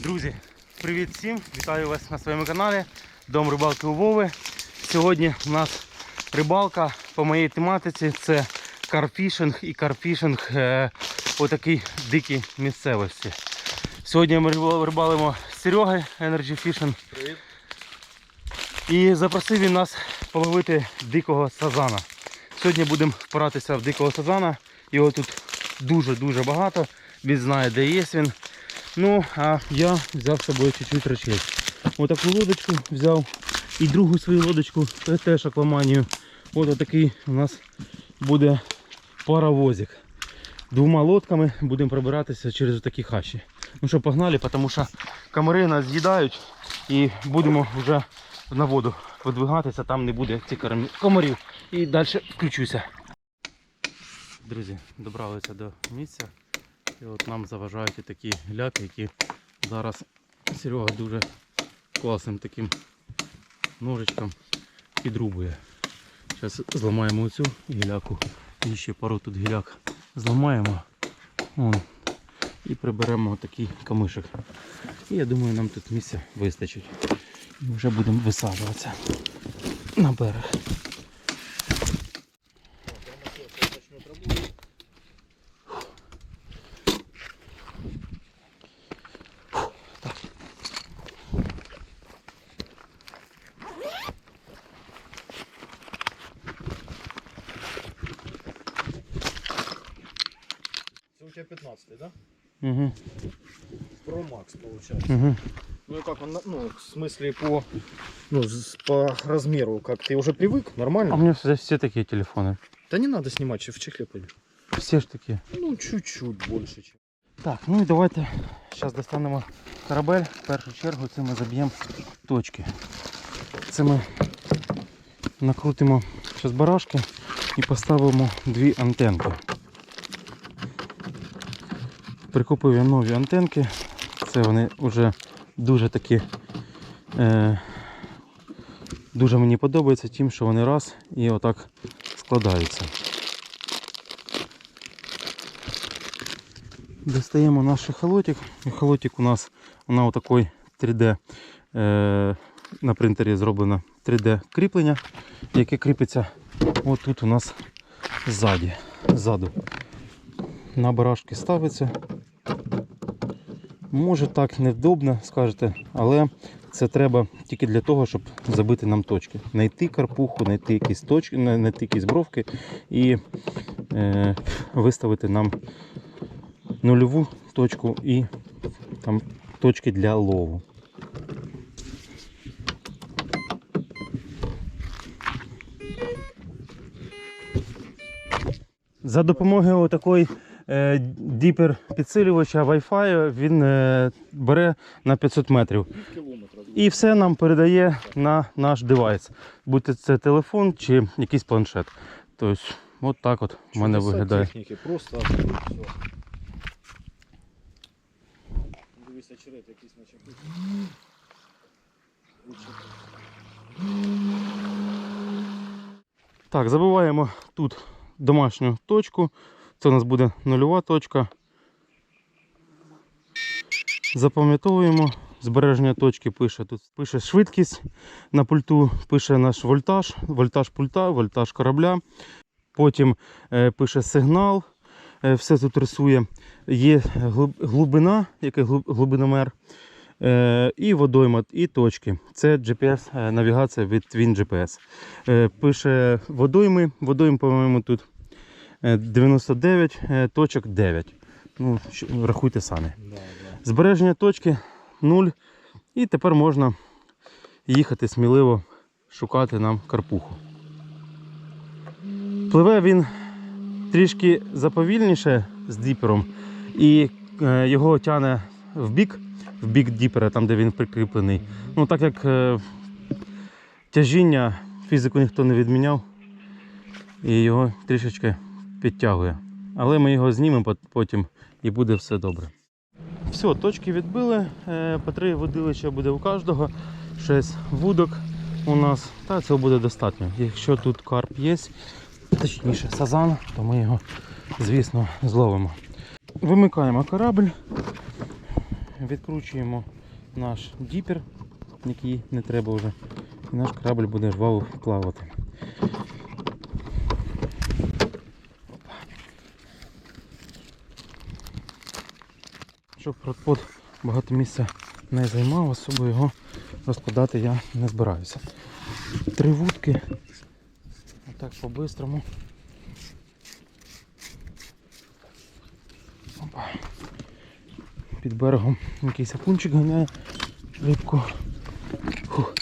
Друзі, привіт всім! Вітаю вас на своєму каналі Дом рибалки у Вови. Сьогодні у нас рибалка по моїй тематиці це карфішинг і карфішинг е, по такій дикій місцевості. Сьогодні ми рибалимо з Сереги Energy Fishing. Привіт. І запросив він нас половити дикого сазана. Сьогодні будемо впиратися в дикого сазана. Його тут дуже-дуже багато. Він знає, де є він. Ну, а я взяв з собою чуть-чуть речей. Отаку лодочку взяв. І другу свою лодочку, теж акваманію. Ось отакий у нас буде паровозик. Двома лодками будемо пробиратися через такі хащі. Ну що, погнали, тому що комари нас з'їдають і будемо вже на воду видвигатися, там не буде цих комарів. І далі включуся. Друзі, добралися до місця. І от нам заважають і такі гляки, які зараз Серега дуже класним таким ножичком підрубує. Зараз зламаємо оцю гіляку і ще пару тут гіляк зламаємо. Вон. І приберемо такий камишик. І я думаю, нам тут місця вистачить. І вже будемо висаджуватися на берег. Це у тебя 15 да? Угу. Pro Max получается. Угу. Ну и как он, на- ну, в смысле по, ну, с- по размеру, как ты уже привык, А у нормально? мене все, все такі телефони. Да не надо снимать, че в чехле пойдет. Всі ж такі. Ну, чуть-чуть больше, чем. Так, ну і давайте зараз достанемо корабель. В першу чергу це ми заб'ємо точки. Це ми накрутимо зараз барашки і поставимо дві антенки. Прикупив я нові антенки. Це вони вже дуже такі. Е, дуже мені подобається тим, що вони раз і отак складаються. Достаємо наш ехолотик. Ехолотик у нас вона отакий 3D е, на принтері зроблено 3D кріплення, яке кріпиться отут у нас ззаді, ззаду. На барашки ставиться. Може так невдобно, скажете, але це треба тільки для того, щоб забити нам точки. Знайти карпуху, знайти якісь точки, знайти якісь бровки і е, виставити нам нульову точку і там точки для лову. За допомогою такої діпер підсилювача Wi-Fi він е, бере на 500 метрів. І все нам передає на наш девайс. Будь це телефон чи якийсь планшет. Тобто, от так от в мене виглядає. Техніки, просто все. Дивись, очерет якийсь наче. Так, забиваємо тут домашню точку. Це у нас буде нульова точка. Запам'ятовуємо. Збереження точки пише тут пише швидкість на пульту, пише наш вольтаж, вольтаж пульта, вольтаж корабля. Потім е, пише сигнал, е, все тут рисує. Є глиб- глибина, який глибиномер, е, і водойма, і точки. Це GPS, е, навігація від Twin GPS. Пише водойми. Водойм, по-моєму, тут 99, е, точок 9. Ну, рахуйте самі. Збереження точки 0. І тепер можна їхати сміливо шукати нам карпуху. Пливе він трішки заповільніше з діпером, і е, його тягне в бік, в бік діпера, там де він прикріплений. Ну, так як е, тяжіння фізику ніхто не відміняв, і його трішечки підтягує. Але ми його знімемо потім і буде все добре. Все, точки відбили, е, по три водилища буде у кожного, 6 вудок у нас, та цього буде достатньо. Якщо тут карп є, точніше сазан, то ми його, звісно, зловимо. Вимикаємо корабль, відкручуємо наш діпер, який не треба вже. І наш корабль буде жваво плавати. Щоб родпод багато місця не займав, особо його розкладати я не збираюся. Три вудки. Отак по-бистрому. Під берегом якийсь окунчик ганяє рибку. Фух.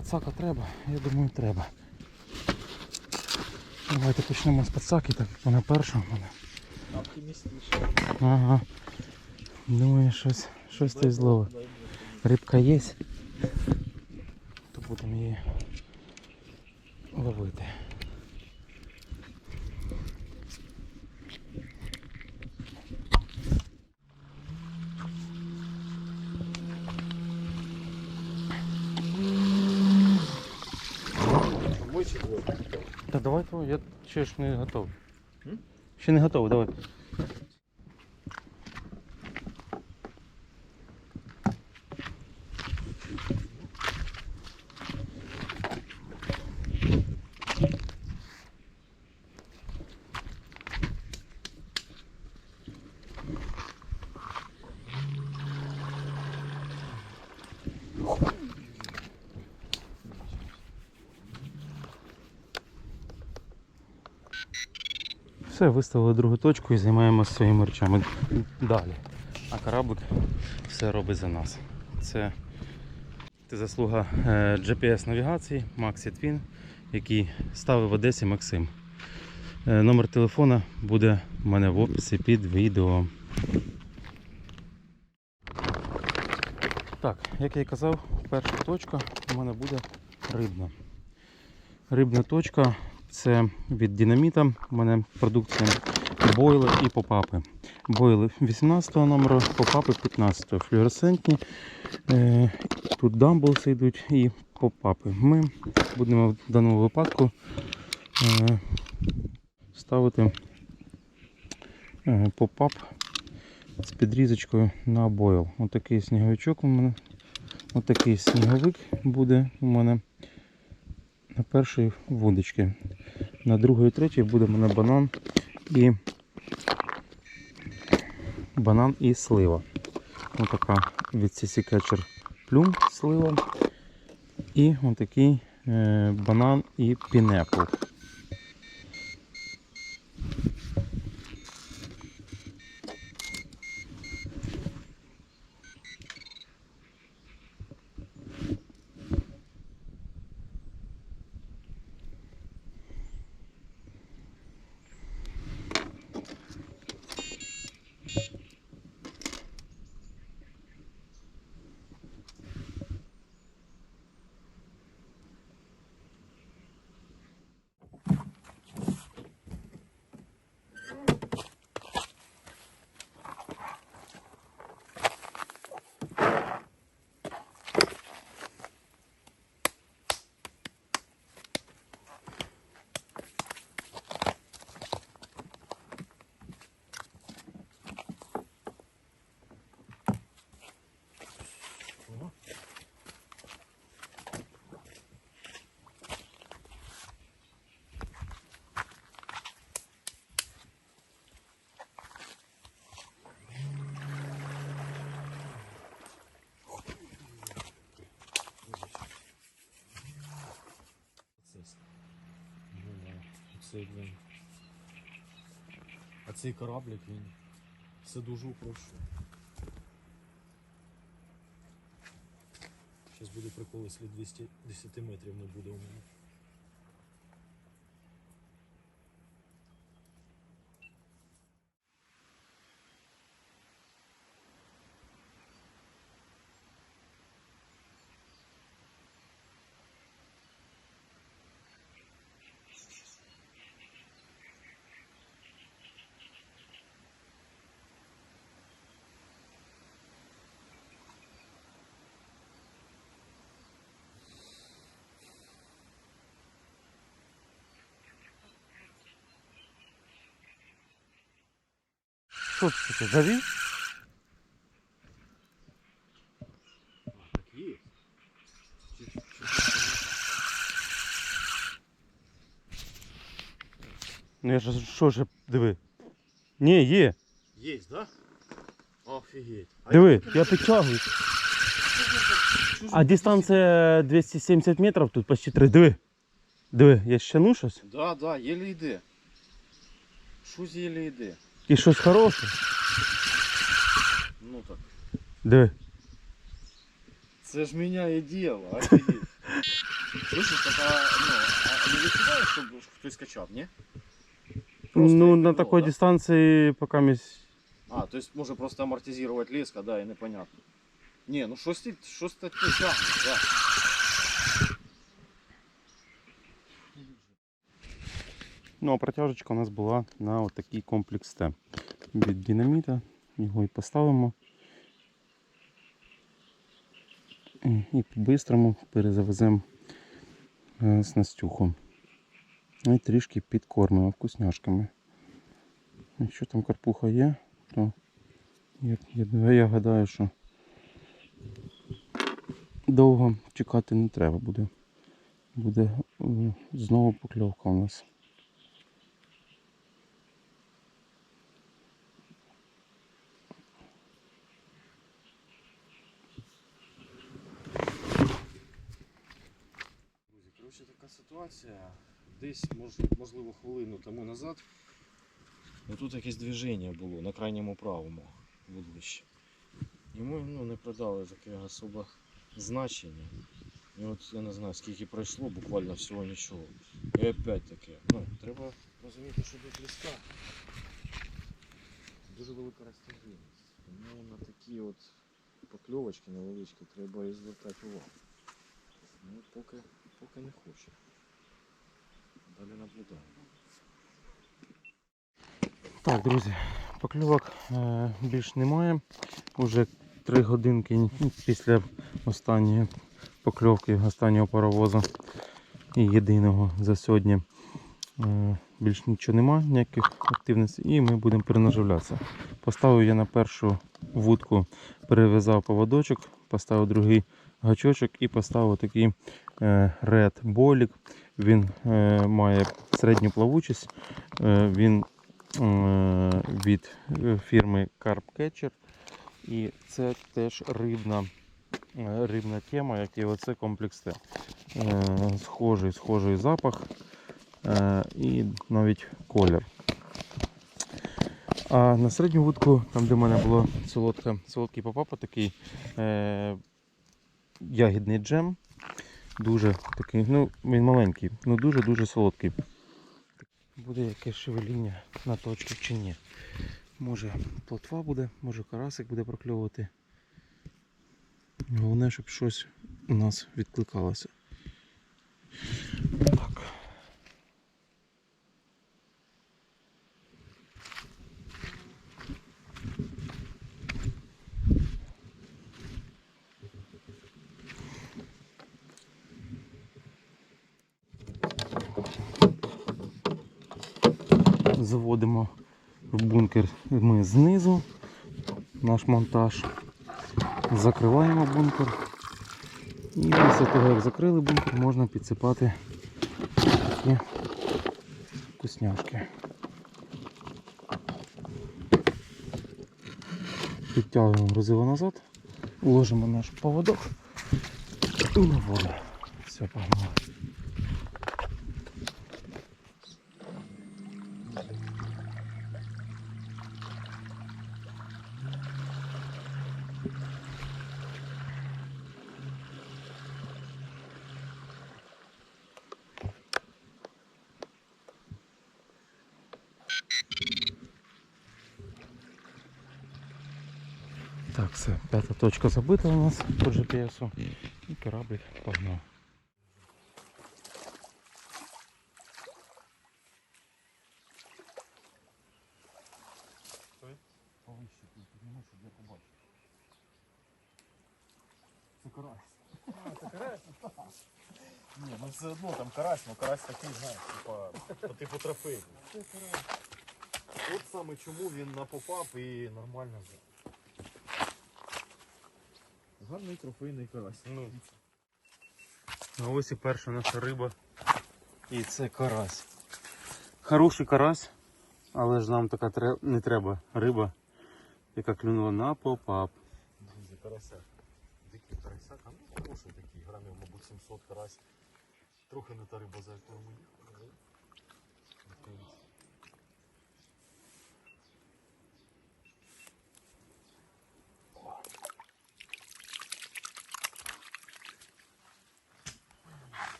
Пацака треба? Я думаю, треба. Давайте почнемо з пацаки, так як вона перша в мене. Оптимістично. Ага. Думаю, щось, щось той зловить. Рибка є. Та давай то, я ще ж не готовий. Ще не готовий, давай. Все, виставили другу точку і займаємося своїми речами далі. А кораблик все робить за нас. Це, заслуга е, GPS-навігації Maxi Twin, який ставив в Одесі Максим. Е, Номер телефона буде в мене в описі під відео. Так, як я і казав, перша точка у мене буде рибна. Рибна точка це від динаміта. У мене продукція бойли і попапи. Бойли 18 номеру, попапи 15 флюоресцентні. Е, Тут дамблси йдуть і попапи. Ми будемо в даному випадку е, ставити е, попап з підрізочкою на бойл. Отакий сніговичок у мене. Отакий сніговик буде у мене на першій водички. На другій і третій буде в мене банан і банан і слива. Ось така від CC Catcher плюм слива. І отакий е, банан і пінепл. Цей, блин. А цей кораблик, він все дуже упрощує. Зараз буде прикол, слід 210 метрів не буде у мене. Що це? Завів? Ну я ж що ж, диви. Ні, є. Є, да? Офігеть. Диви, я підтягую. А дистанція 270 метрів, тут почти 3. Диви. Диви, я щану щось. Да, да, єле йде. Щось єле йде. І щось хороше. Ну так. Диви. Це ж міняє діло, офігеть. Слышиш, так, а, ну, а не відчуваєш, щоб хтось качав, ні? Просто ну, як на було, такій да? дистанції поки місь... А, то есть може просто амортизувати леска, да, і непонятно. Ні, ну щось ти, щось таке тягне, да. Ну, а протяжечка у нас була на отакий комплекс Т. Від динаміта. Його і поставимо. І- по-бистрому перезавеземо е, з Настюху. І трішки підкормимо вкусняшками. Якщо там карпуха є, то я, я, я гадаю, що довго чекати не треба буде. Буде е, знову покльовка у нас. Друзі, коротше така ситуація. Десь, можливо, хвилину тому назад. Ну, тут якесь движення було на крайньому правому вудлищі. Ми ну, не придали таке особо значення. І от я не знаю, скільки пройшло, буквально всього нічого. І опять таке. Ну, треба розуміти, що до ліска. Дуже велика розтяжимість. Тому на такі от покльовочки невеличкі треба і звертати увагу. Ну, поки, поки не хоче. Так, друзі, покльовок е, більш немає. Уже 3 годинки після останньої покльовки, останнього паровозу і єдиного за сьогодні. Е, більш нічого нема, ніяких активностей, і ми будемо перенаживлятися. Поставив я на першу вудку, перев'язав поводочок, поставив другий гачочок і поставив такий е, Red Bolік. Він е, має середню плавучість. Е, він е, від е, фірми Carp Catcher. І це теж рибна, е, рибна тема, як і оце комплекс Т. Е, Схожий, схожий запах е, і навіть колір. А на середню вудку, там де в мене було солодка, солодкий попапа, такий е, ягідний джем. Дуже такий, ну він маленький, ну дуже-дуже солодкий. Буде якесь шевеління на точку чи ні. Може плотва буде, може карасик буде прокльовувати. Головне, щоб щось у нас відкликалося. Заводимо в бункер ми знизу наш монтаж. Закриваємо бункер. І після того, як закрили бункер, можна підсипати такі вкусняшки. Підтягуємо грузило назад, уложимо наш поводок і на воду. Все, погнали. Так, все, п'ята точка забита у нас по GPS. І кораблик погнав. Повище підніму, щоб я побачив. Це карась. Це карась? Ні, ну все одно там карась, ну карась такий, знаєш, типа, по типу трофей. Це карась. От саме чому він на попап і нормально. Гарний трофейний карась. Ну. А ось і перша наша риба. І це карась. Хороший карась, але ж нам така тре- не треба риба, яка клюнула на попап. Друзі, карася. Дикий карася, там ну, хороший такий, грамів, мабуть, 700 карась. Трохи не та риба, за якою ми їхали.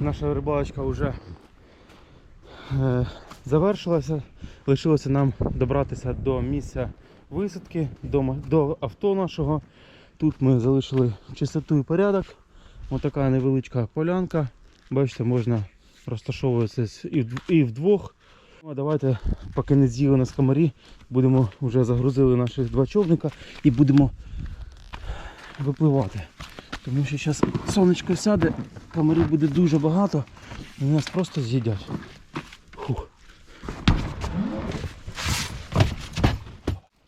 Наша рибалочка вже е, завершилася. Лишилося нам добратися до місця висадки, до, до авто нашого. Тут ми залишили чистоту і порядок. Ось така невеличка полянка. Бачите, можна розташовуватися і, вд- і вдвох. Ну, а давайте, поки не з'їли на скамарі, будемо вже загрузили наші два човника і будемо випливати. Тому що зараз сонечко сяде, комарів буде дуже багато, і нас просто з'їдять.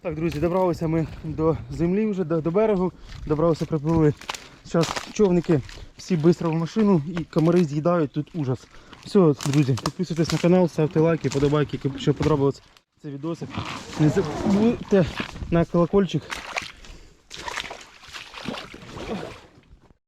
Так, друзі, добралися ми до землі вже, до, до берегу, добралися, приплили. Зараз човники всі швидко в машину і комари з'їдають, тут ужас. Все, друзі, підписуйтесь на канал, ставте лайки, подобайки, якщо подобалось це відосик. Не забудьте на колокольчик,